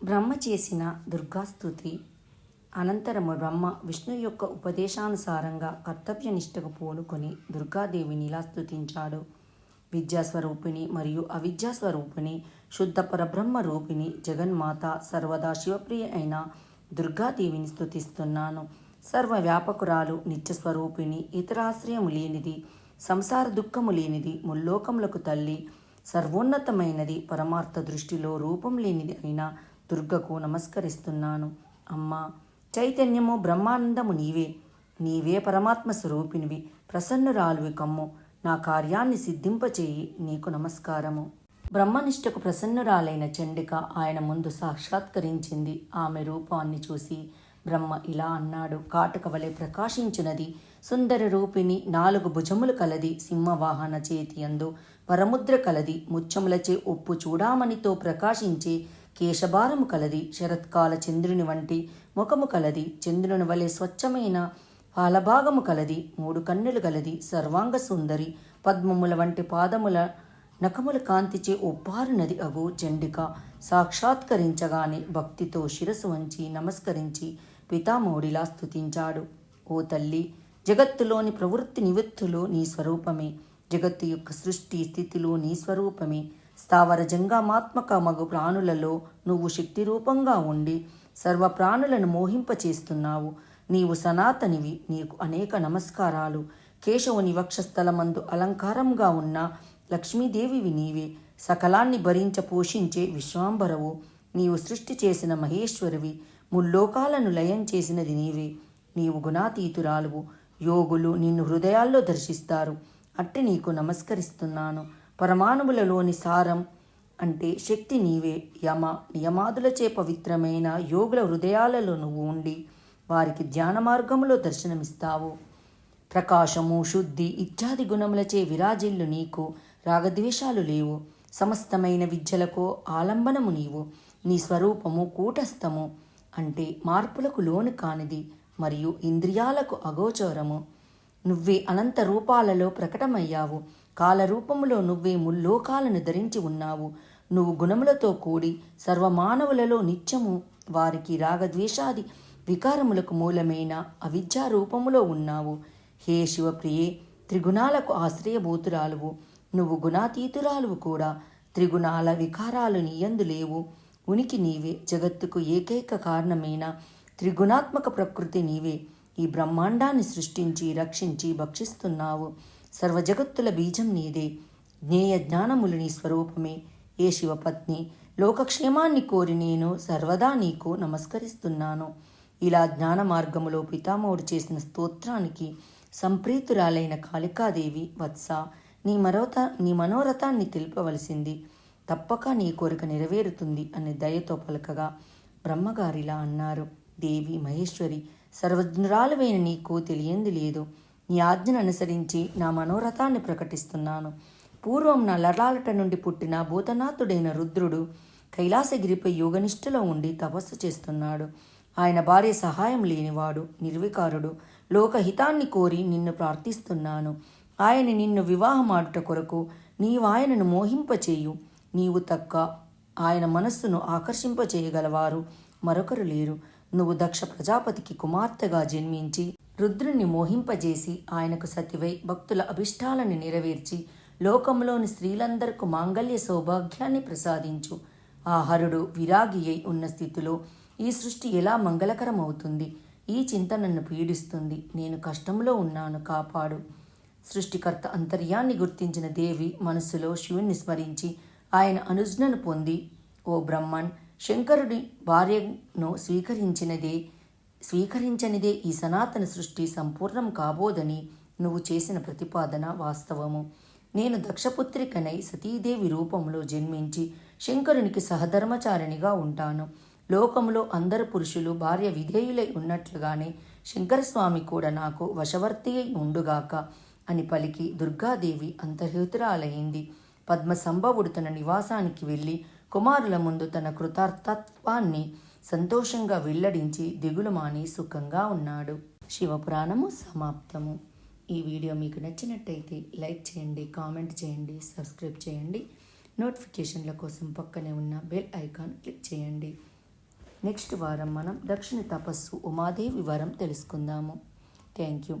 బ్రహ్మ చేసిన దుర్గాస్తుతి అనంతరము బ్రహ్మ విష్ణు యొక్క ఉపదేశానుసారంగా కర్తవ్యనిష్టకు పోలుకొని దుర్గాదేవిని ఇలా స్థుతించాడు విద్యాస్వరూపిణి మరియు అవిద్యాస్వరూపిణి శుద్ధ పరబ్రహ్మ రూపిణి జగన్మాత సర్వదా శివప్రియ అయిన దుర్గాదేవిని స్థుతిస్తున్నాను సర్వ వ్యాపకురాలు నిత్యస్వరూపిణి ఇతరాశ్రయము లేనిది సంసార దుఃఖము లేనిది ముల్లోకములకు తల్లి సర్వోన్నతమైనది పరమార్థ దృష్టిలో రూపం లేనిది అయినా దుర్గకు నమస్కరిస్తున్నాను. అమ్మా చైతన్యము బ్రహ్మానందము నీవే. నీవే పరమాత్మ స్వరూపినివి. ప్రసన్నురాలువి కమ్ము. నా కార్యాన్ని సిద్ధింపచేయి. నీకు నమస్కారము. బ్రహ్మనిష్టకు ప్రసన్నురాలైన చండిక ఆయన ముందు సాక్షాత్కరించింది. ఆమె రూపాన్ని చూసి బ్రహ్మ ఇలా అన్నాడు. కాటుక వలె ప్రకాశించినది. సుందర రూపిణి నాలుగు భుజములు కలది. సింహవాహన చేతి అందు వరముద్ర కలది. ముచ్చములచే ఉప్పు చూడామణితో ప్రకాశించే కేశభారము కలది. శరత్కాల చంద్రుని వంటి ముఖము కలది. చంద్రుని వలె స్వచ్ఛమైన పాలభాగము కలది. మూడు కన్నులు కలది సర్వాంగ సుందరి పద్మముల వంటి పాదముల నఖముల కాంతిచే ఒప్పారునది అగు చండిక. సాక్షాత్కరించగానే భక్తితో శిరసు వంచి నమస్కరించి పితామౌడిలా స్థుతించాడు ఓ తల్లి జగత్తులోని ప్రవృత్తి నివృత్తులు నీ స్వరూపమే. జగత్తు యొక్క సృష్టి స్థితిలో నీ స్వరూపమే. స్థావర జంగామాత్మక మగు ప్రాణులలో నువ్వు శక్తి రూపంగా ఉండి సర్వ ప్రాణులను మోహింపచేస్తున్నావు. నీవు సనాతనివి నీకు అనేక నమస్కారాలు. కేశవుని వక్షస్థలమందు అలంకారంగా ఉన్న లక్ష్మీదేవివి నీవే. సకలాన్ని భరించ పోషించే విశ్వాంబరవు. నీవు సృష్టి చేసిన మహేశ్వరివి ముల్లోకాలను లయం చేసినది నీవే. నీవు గుణాతీతురాలువు. యోగులు నిన్ను హృదయాల్లో దర్శిస్తారు. అట్టి నీకు నమస్కరిస్తున్నాను. పరమాణువులలోని సారం అంటే శక్తి నీవే. యమ నియమాదులచే పవిత్రమైన యోగుల హృదయాలలో నువ్వు ఉండి వారికి ధ్యాన మార్గములో దర్శనమిస్తావు. ప్రకాశము శుద్ధి ఇత్యాది గుణములచే విరాజిల్లు నీకు. రాగద్వేషాలు లేవు. సమస్తమైన విద్యలకు ఆలంబనము నీవు. నీ స్వరూపము కూటస్థము అంటే మార్పులకు లోను కానిది మరియు ఇంద్రియాలకు అగోచరము. నువ్వే అనంత రూపాలలో ప్రకటమయ్యావు. కాలరూపములో నువ్వే ముల్లోకాలను ధరించి ఉన్నావు. నువ్వు గుణములతో కూడి సర్వమానవులలో నిత్యము వారికి రాగద్వేషాది వికారములకు మూలమైన అవిద్యా రూపములో ఉన్నావు. హే శివప్రియే త్రిగుణాలకు ఆశ్రయభూతురాలువు. నువ్వు గుణాతీతురాలువు కూడా. త్రిగుణాల వికారాలు నీయందు లేవు. ఉనికి నీవే జగత్తుకు ఏకైక కారణమైన త్రిగుణాత్మక ప్రకృతి నీవే. ఈ బ్రహ్మాండాన్ని సృష్టించి రక్షించి భక్షిస్తున్నావు. సర్వజగత్తుల బీజం నీదే. జ్ఞేయ జ్ఞానములు నీ స్వరూపమే. ఏ శివపత్ని లోకక్షేమాన్ని కోరి నేను సర్వదా నీకు నమస్కరిస్తున్నాను. ఇలా జ్ఞాన మార్గములో పితామహుడు చేసిన స్తోత్రానికి సంప్రీతురాలైన కాళికాదేవి వత్స నీ మరోత నీ మనోరథాన్ని తెలుపవలసింది. తప్పక నీ కోరిక నెరవేరుతుంది అనే దయతో పలకగా బ్రహ్మగారిలా అన్నారు. దేవి మహేశ్వరి సర్వజ్ఞురాలువైన నీకు తెలియంది లేదు. నీ ఆజ్ఞను అనుసరించి నా మనోరథాన్ని ప్రకటిస్తున్నాను. పూర్వం నా లలాలట నుండి పుట్టిన భూతనాథుడైన రుద్రుడు కైలాసగిరిపై యోగనిష్టలో ఉండి తపస్సు చేస్తున్నాడు. ఆయన భార్య సహాయం లేనివాడు నిర్వికారుడు. లోకహితాన్ని కోరి నిన్ను ప్రార్థిస్తున్నాను. ఆయన నిన్ను వివాహమాడుట కొరకు నీవాయనను మోహింపచేయు. నీవు తక్క ఆయన మనస్సును ఆకర్షింపచేయగలవారు. మరొకరు లేరు. నువ్వు దక్ష ప్రజాపతికి కుమార్తెగా జన్మించి రుద్రుణ్ణి మోహింపజేసి ఆయనకు సతివై భక్తుల అభిష్టాలను నెరవేర్చి లోకంలోని స్త్రీలందరకు మాంగళ్య సౌభాగ్యాన్ని ప్రసాదించు. ఆ హరుడు విరాగి అయి ఉన్న స్థితిలో ఈ సృష్టి ఎలా మంగళకరమవుతుంది? ఈ చింత నన్ను పీడిస్తుంది. నేను కష్టంలో ఉన్నాను కాపాడు. సృష్టికర్త అంతర్యాన్ని గుర్తించిన దేవి మనస్సులో శివుణ్ణి స్మరించి ఆయన అనుజ్ఞను పొంది ఓ బ్రహ్మన్ శంకరుడి భార్యను స్వీకరించినదే స్వీకరించనిదే ఈ సనాతన సృష్టి సంపూర్ణం కాబోదని నువ్వు చేసిన ప్రతిపాదన వాస్తవము. నేను దక్షపుత్రికనై సతీదేవి రూపంలో జన్మించి శంకరునికి సహధర్మచారిణిగా ఉంటాను. లోకంలో అందరు పురుషులు భార్య విధేయులై ఉన్నట్లుగానే శంకరస్వామి కూడా నాకు వశవర్తి అయి ఉండుగాక అని పలికి దుర్గాదేవి అంతర్హితురాలయ్యింది పద్మ సంభవుడు తన నివాసానికి వెళ్ళి కుమారుల ముందు తన కృతార్థత్వాన్ని సంతోషంగా వెల్లడించి దిగులు మాని సుఖంగా ఉన్నాడు. శివపురాణము సమాప్తము. ఈ వీడియో మీకు నచ్చినట్టయితే లైక్ చేయండి కామెంట్ చేయండి సబ్స్క్రైబ్ చేయండి. నోటిఫికేషన్ల కోసం పక్కనే ఉన్న బెల్ ఐకాన్ క్లిక్ చేయండి. నెక్స్ట్ వారం మనం దక్షిణ తపస్సు ఉమాదేవి వరం తెలుసుకుందాము. Thank you.